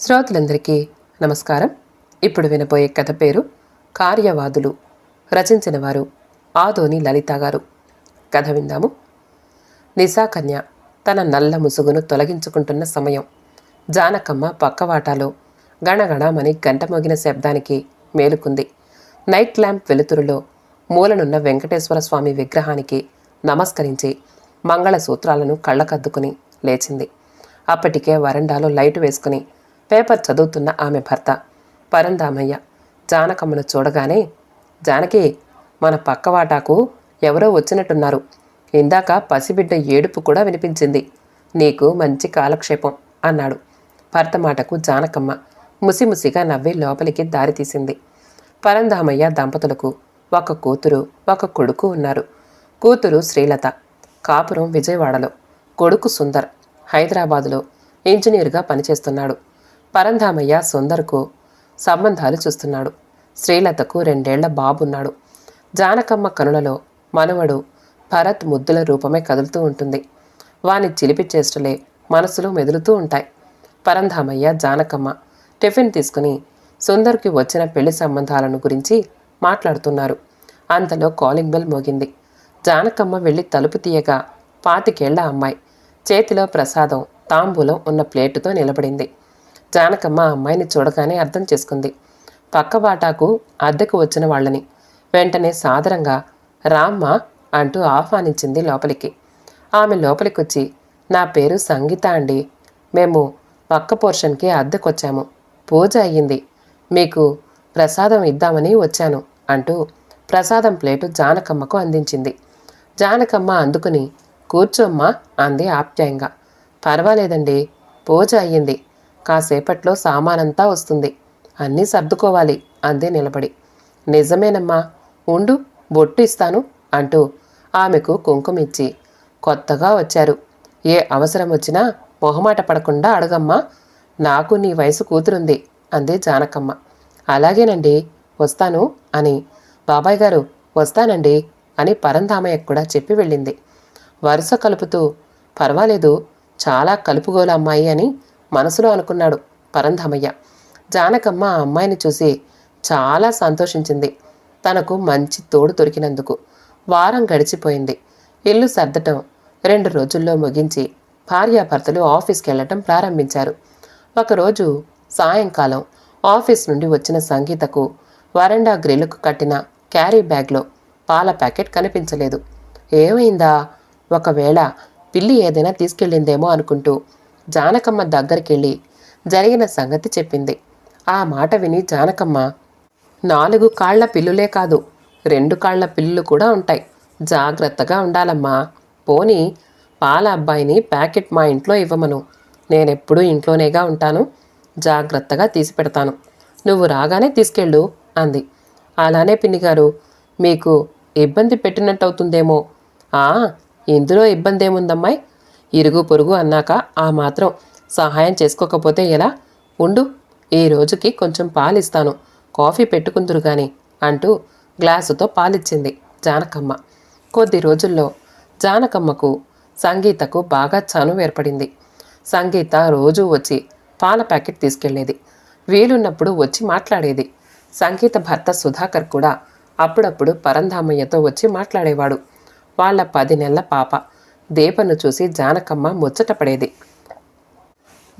శ్రోతలందరికీ నమస్కారం. ఇప్పుడు వినబోయే కథ పేరు కార్యవాదులు. రచించిన వారు ఆదోని లలిత గారు. కథ విందాము. నిశాకన్య తన నల్ల ముసుగును తొలగించుకుంటున్న సమయం. జానకమ్మ పక్కవాటాలో గణగణమని గంటమోగిన శబ్దానికి మేలుకుంది. నైట్ ల్యాంప్ వెలుతురులో మూలనున్న వెంకటేశ్వర స్వామి విగ్రహానికి నమస్కరించి మంగళసూత్రాలను కళ్ళకద్దుకుని లేచింది. అప్పటికే వరండాలో లైటు వేసుకుని పేపర్ చదువుతున్న ఆమె భర్త పరందామయ్య జానకమ్మను చూడగానే జానకి మన పక్కవాటాకు ఎవరో వచ్చినట్టున్నారు. ఇందాక పసిబిడ్డ ఏడుపు కూడా వినిపించింది. నీకు మంచి కాలక్షేపం అన్నాడు. భర్త మాటకు జానకమ్మ ముసిముసిగా నవ్వి లోపలికి దారితీసింది పరంధామయ్య దంపతులకు ఒక కూతురు ఒక కొడుకు ఉన్నారు. కూతురు శ్రీలత కాపురం విజయవాడలో. కొడుకు సుందర్ హైదరాబాదులో ఇంజనీర్గా పనిచేస్తున్నాడు. పరంధామయ్య సుందర్కు సంబంధాలు చూస్తున్నాడు. శ్రీలతకు రెండేళ్ళ బాబున్నాడు. జానకమ్మ కనులలో మనవడు భరత్ ముద్దుల రూపమే కదులుతూ ఉంటుంది. వాని చిలిపి చేష్టలే మనసులో మెదులుతూ ఉంటాయి. పరంధామయ్య జానకమ్మ టిఫిన్ తీసుకుని సుందర్కి వచ్చిన పెళ్ళి సంబంధాలను గురించి మాట్లాడుతున్నారు. అంతలో కాలింగ్ బెల్ మోగింది. జానకమ్మ వెళ్ళి తలుపు తీయగా పాతికేళ్ళ అమ్మాయి చేతిలో ప్రసాదం తాంబూలం ఉన్న ప్లేటుతో నిలబడింది. జానకమ్మ అమ్మాయిని చూడగానే అర్థం చేసుకుంది. పక్క వాటాకు అద్దెకు వచ్చిన వాళ్ళని. వెంటనే సాదరంగా రామ్మ అంటూ ఆహ్వానించింది లోపలికి. ఆమె లోపలికొచ్చి నా పేరు సంగీత అండి. మేము పక్క పోర్షన్కి అద్దెకొచ్చాము. పూజ అయ్యింది. మీకు ప్రసాదం ఇద్దామని వచ్చాను అంటూ ప్రసాదం ప్లేటు జానకమ్మకు అందించింది. జానకమ్మ అందుకుని కూర్చోమ్మా అంది ఆప్యాయంగా. పర్వాలేదండి. పూజ అయ్యింది. కాసేపట్లో సామానంతా వస్తుంది. అన్నీ సర్దుకోవాలి. అంది నిలబడి. నిజమేనమ్మా. ఉండు బొట్టు ఇస్తాను అంటూ ఆమెకు కుంకుమ ఇచ్చి కొత్తగా వచ్చారు. ఏ అవసరం వచ్చినా మొహమాట పడకుండా అడగమ్మా. నాకు నీ వయసు కూతురుంది అంది జానకమ్మ. అలాగేనండి వస్తాను అని. బాబాయ్ గారు వస్తానండి అని పరంధామయ్య కూడా చెప్పి వెళ్ళింది. వరుస కలుపుతూ పర్వాలేదు చాలా కలుపుగోలు అమ్మాయి అని మనసులో అనుకున్నాడు పరంధామయ్య. జానకమ్మ ఆ అమ్మాయిని చూసి చాలా సంతోషించింది. తనకు మంచి తోడు దొరికినందుకు. వారం గడిచిపోయింది. ఇల్లు సర్దటం రెండు రోజుల్లో ముగించి భార్యాభర్తలు ఆఫీస్కి వెళ్ళటం ప్రారంభించారు. ఒకరోజు సాయంకాలం ఆఫీస్ నుండి వచ్చిన సంగీతకు వరండా గ్రిల్లుకు కట్టిన క్యారీ బ్యాగ్లో పాల ప్యాకెట్ కనిపించలేదు. ఏమైందా? ఒకవేళ పిల్లి ఏదైనా తీసుకెళ్ళిందేమో అనుకుంటూ జానకమ్మ దగ్గరికెళ్ళి జరిగిన సంగతి చెప్పింది. ఆ మాట విని జానకమ్మ నాలుగు కాళ్ళ పిల్లులే కాదు రెండు కాళ్ళ పిల్లులు కూడా ఉంటాయి. జాగ్రత్తగా ఉండాలమ్మా. పోనీ పాల అబ్బాయిని ప్యాకెట్ మా ఇంట్లో ఇవ్వమను. నేనెప్పుడూ ఇంట్లోనేగా ఉంటాను. జాగ్రత్తగా తీసి పెడతాను. నువ్వు రాగానే తీసుకెళ్ళు అంది. అలానే పిన్నిగారు మీకు ఇబ్బంది పెట్టినట్టు అవుతుందేమో ఆ ఇందులో ఇబ్బంది ఏముందమ్మాయి ఇరుగు పొరుగు అన్నాక ఆ మాత్రం సహాయం చేసుకోకపోతే ఎలా? ఉండు ఈ రోజుకి కొంచెం పాలిస్తాను. కాఫీ పెట్టుకుందురు గాని అంటూ గ్లాసుతో పాలిచ్చింది జానకమ్మ. కొద్ది రోజుల్లో జానకమ్మకు సంగీతకు బాగా చనువు ఏర్పడింది. సంగీత రోజూ వచ్చి పాల ప్యాకెట్ తీసుకెళ్ళేది వీలున్నప్పుడు వచ్చి మాట్లాడేది. సంగీత భర్త సుధాకర్ కూడా అప్పుడప్పుడు పరంధామయ్యతో వచ్చి మాట్లాడేవాడు. వాళ్ళ పది నెలల పాప దీపను చూసి జానకమ్మ ముచ్చటపడేది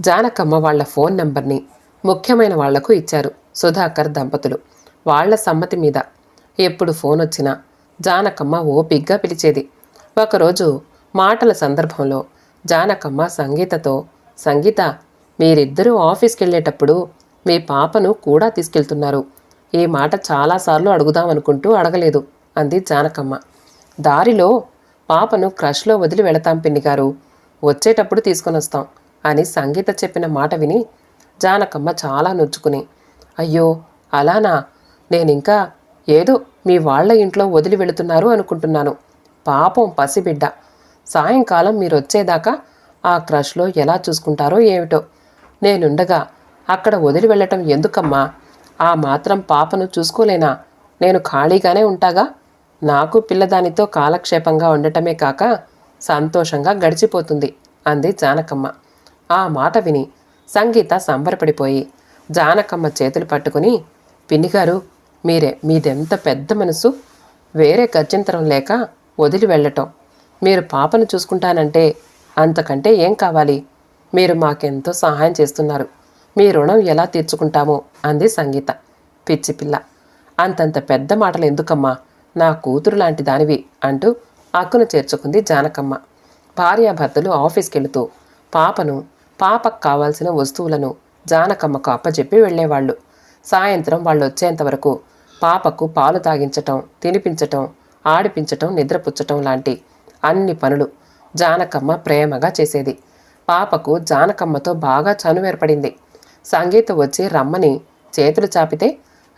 జానకమ్మ వాళ్ళ ఫోన్ నంబర్ని ముఖ్యమైన వాళ్ళకు ఇచ్చారు సుధాకర్ దంపతులు. వాళ్ళ సమ్మతి మీద ఎప్పుడు ఫోన్ వచ్చినా జానకమ్మ ఓపిగ్గా పిలిచేది. ఒకరోజు మాటల సందర్భంలో జానకమ్మ సంగీతతో సంగీత మీరిద్దరూ ఆఫీస్కి వెళ్ళేటప్పుడు మీ పాపను కూడా తీసుకెళ్తున్నారు. ఈ మాట చాలాసార్లు అడుగుదామనుకుంటూ అడగలేదు అంది జానకమ్మ. దారిలో పాపను క్రష్లో వదిలి వెళతాం పిన్నిగారు. వచ్చేటప్పుడు తీసుకొని వస్తాం అని సంగీత చెప్పిన మాట విని జానకమ్మ చాలా నొచ్చుకుని అయ్యో అలానా? నేనింకా ఏదో మీ వాళ్ళ ఇంట్లో వదిలి వెళుతున్నారు అనుకుంటున్నాను. పాపం పసిబిడ్డ. సాయంకాలం మీరు వచ్చేదాకా ఆ క్రష్లో ఎలా చూసుకుంటారో ఏమిటో. నేనుండగా అక్కడ వదిలి వెళ్ళటం ఎందుకమ్మా? ఆ మాత్రం పాపను చూసుకోలేనా? నేను ఖాళీగానే ఉంటాగా? నాకు పిల్లదానితో కాలక్షేపంగా ఉండటమే కాక సంతోషంగా గడిచిపోతుంది అంది జానకమ్మ. ఆ మాట విని సంగీత సంబరపడిపోయి జానకమ్మ చేతులు పట్టుకుని పిన్నిగారు మీరే మీదెంత పెద్ద మనసు? వేరే గత్యంతరం లేక వదిలి వెళ్ళటం. మీరు పాపను చూసుకుంటానంటే అంతకంటే ఏం కావాలి? మీరు మాకెంతో సహాయం చేస్తున్నారు. మీ రుణం ఎలా తీర్చుకుంటామో? అంది సంగీత. పిచ్చి పిల్ల. అంతంత పెద్ద మాటలు ఎందుకమ్మా? నా కూతురు లాంటి దానివి అంటూ అక్కును చేర్చుకుంది జానకమ్మ. భార్యాభర్తలు ఆఫీస్కి వెళుతూ పాపను పాపకు కావాల్సిన వస్తువులను జానకమ్మకు అప్పచెప్పి వెళ్ళేవాళ్ళు. సాయంత్రం వాళ్ళు వచ్చేంతవరకు పాపకు పాలు తాగించటం తినిపించటం ఆడిపించటం నిద్రపుచ్చటం లాంటి అన్ని పనులు జానకమ్మ ప్రేమగా చేసేది. పాపకు జానకమ్మతో బాగా చనువేర్పడింది సంగీత వచ్చి రమ్మని చేతులు చాపితే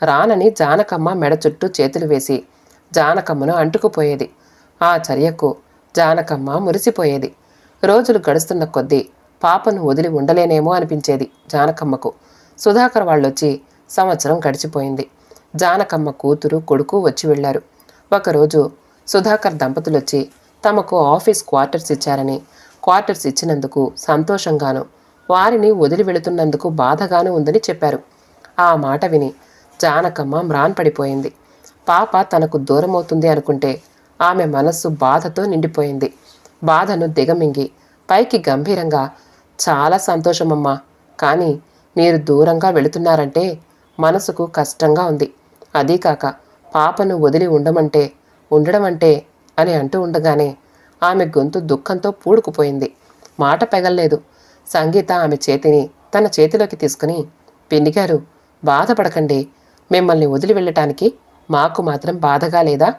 రానని జానకమ్మ మెడ చుట్టూ చేతులు వేసి జానకమ్మను అంటుకుపోయేది. ఆ చర్యకు జానకమ్మ మురిసిపోయేది. రోజులు గడుస్తున్న కొద్దీ పాపను వదిలి ఉండలేనేమో అనిపించేది జానకమ్మకు. సుధాకర్ వాళ్ళొచ్చి సంవత్సరం గడిచిపోయింది. జానకమ్మ కూతురు కొడుకు వచ్చి వెళ్ళారు ఒకరోజు సుధాకర్ దంపతులొచ్చి తమకు ఆఫీస్ క్వార్టర్స్ ఇచ్చారని క్వార్టర్స్ ఇచ్చినందుకు సంతోషంగాను వారిని వదిలి వెళుతున్నందుకు బాధగాను ఉందని చెప్పారు. ఆ మాట విని జానకమ్మ మ్రాన్ పడిపోయింది. పాప తనకు దూరమవుతుంది అనుకుంటే ఆమె మనస్సు బాధతో నిండిపోయింది. బాధను దిగమింగి పైకి గంభీరంగా చాలా సంతోషమమ్మా కానీ మీరు దూరంగా వెళుతున్నారంటే మనసుకు కష్టంగా ఉంది. అదీ కాక పాపను వదిలి ఉండమంటే ఉండడం అంటే అని అంటూ ఉండగానే ఆమె గొంతు దుఃఖంతో పూడుకుపోయింది. మాట పెగల్లేదు. సంగీత ఆమె చేతిని తన చేతిలోకి తీసుకుని పిన్నిగారు బాధపడకండి. మిమ్మల్ని వదిలి వెళ్ళటానికి మాకు మాత్రం బాధగా లేదా?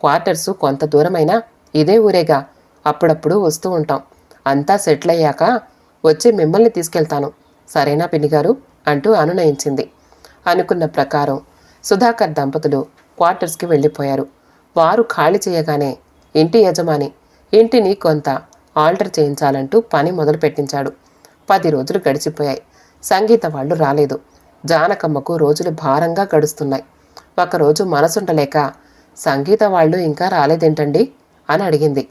క్వార్టర్సు కొంత దూరమైనా ఇదే ఊరేగా. అప్పుడప్పుడు వస్తూ ఉంటాం. అంతా సెటిల్ అయ్యాక వచ్చి మిమ్మల్ని తీసుకెళ్తాను. సరేనా పిన్నిగారు? అంటూ అనునయించింది అనుకున్న ప్రకారం సుధాకర్ దంపతులు క్వార్టర్స్కి వెళ్ళిపోయారు. వారు ఖాళీ చేయగానే ఇంటి యజమాని ఇంటిని కొంత ఆల్టర్ చేయించాలంటూ పని మొదలు పెట్టించాడు పది రోజులు గడిచిపోయాయి. సంగీత వాళ్ళు రాలేదు. జానకమ్మకు రోజులు భారంగా గడుస్తున్నాయి. ఒకరోజు మనసుండలేక సంగీత వాళ్ళు ఇంకా రాలేదేంటండి? అని అడిగింది.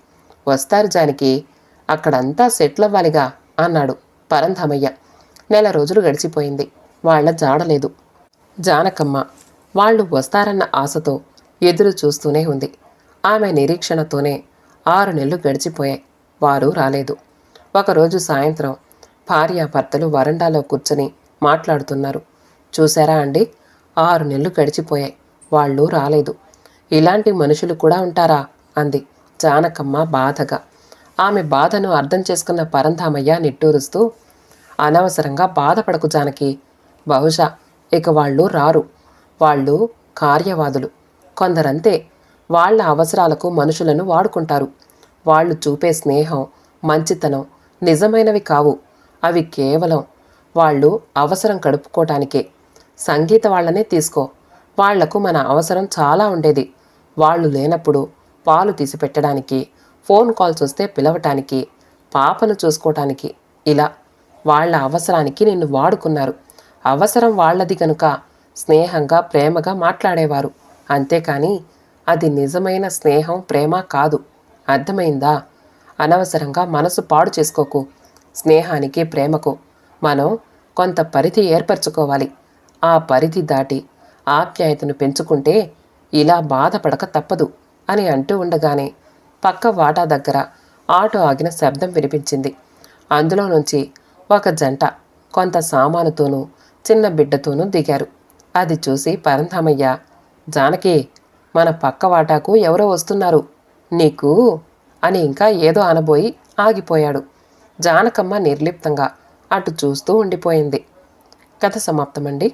వస్తారు జానికి అక్కడంతా సెటిల్ అవ్వాలిగా అన్నాడు పరంధమయ్య. నెల రోజులు గడిచిపోయింది. వాళ్ళ జాడలేదు జానకమ్మ వాళ్ళు వస్తారన్న ఆశతో ఎదురు చూస్తూనే ఉంది. ఆమె నిరీక్షణతోనే ఆరు నెలలు గడిచిపోయాయి. వారు రాలేదు. ఒకరోజు సాయంత్రం భార్యాభర్తలు వరండాలో కూర్చొని మాట్లాడుతున్నారు. చూసారా అండి? ఆరు నెలలు గడిచిపోయాయి. వాళ్ళు రాలేదు. ఇలాంటి మనుషులు కూడా ఉంటారా? అంది జానకమ్మ బాధగా. ఆమె బాధను అర్థం చేసుకున్న పరంధామయ్య నిట్టూరుస్తూ అనవసరంగా బాధపడకు జానకి. బహుశా ఇక వాళ్ళు రారు. వాళ్ళు కార్యవాదులు. కొందరంతే. వాళ్ళ అవసరాలకు మనుషులను వాడుకుంటారు. వాళ్ళు చూపే స్నేహం మంచితనం నిజమైనవి కావు. అవి కేవలం వాళ్ళు అవసరం గడుపుకోవటానికే సంగీత వాళ్ళనే తీసుకో. వాళ్ళకు మన అవసరం చాలా ఉండేది. వాళ్ళు లేనప్పుడు పాలు తీసి పెట్టడానికి ఫోన్ కాల్స్ వస్తే పిలవటానికి పాపను చూసుకోవటానికి ఇలా వాళ్ళ అవసరానికి నిన్ను వాడుకున్నారు. అవసరం వాళ్ళది కనుక స్నేహంగా ప్రేమగా మాట్లాడేవారు. అంతేకాని అది నిజమైన స్నేహం ప్రేమ కాదు. అర్థమైందా? అనవసరంగా మనసు పాడు చేసుకోకు. స్నేహానికి ప్రేమకు. మనం కొంత పరిధి ఏర్పరచుకోవాలి. ఆ పరిధి దాటి ఆప్యాయతను పెంచుకుంటే ఇలా బాధపడక తప్పదు అని అంటూ ఉండగానే పక్క వాటా దగ్గర ఆటో ఆగిన శబ్దం వినిపించింది. అందులో నుంచి ఒక జంట కొంత సామానుతోనూ చిన్న బిడ్డతోనూ దిగారు. అది చూసి పరంధామయ్య జానకి మన పక్క వాటాకు ఎవరో వస్తున్నారు? నీకు? అని ఇంకా ఏదో అనబోయి ఆగిపోయాడు. జానకమ్మ నిర్లిప్తంగా అటు చూస్తూ ఉండిపోయింది. కథ సమాప్తమండి.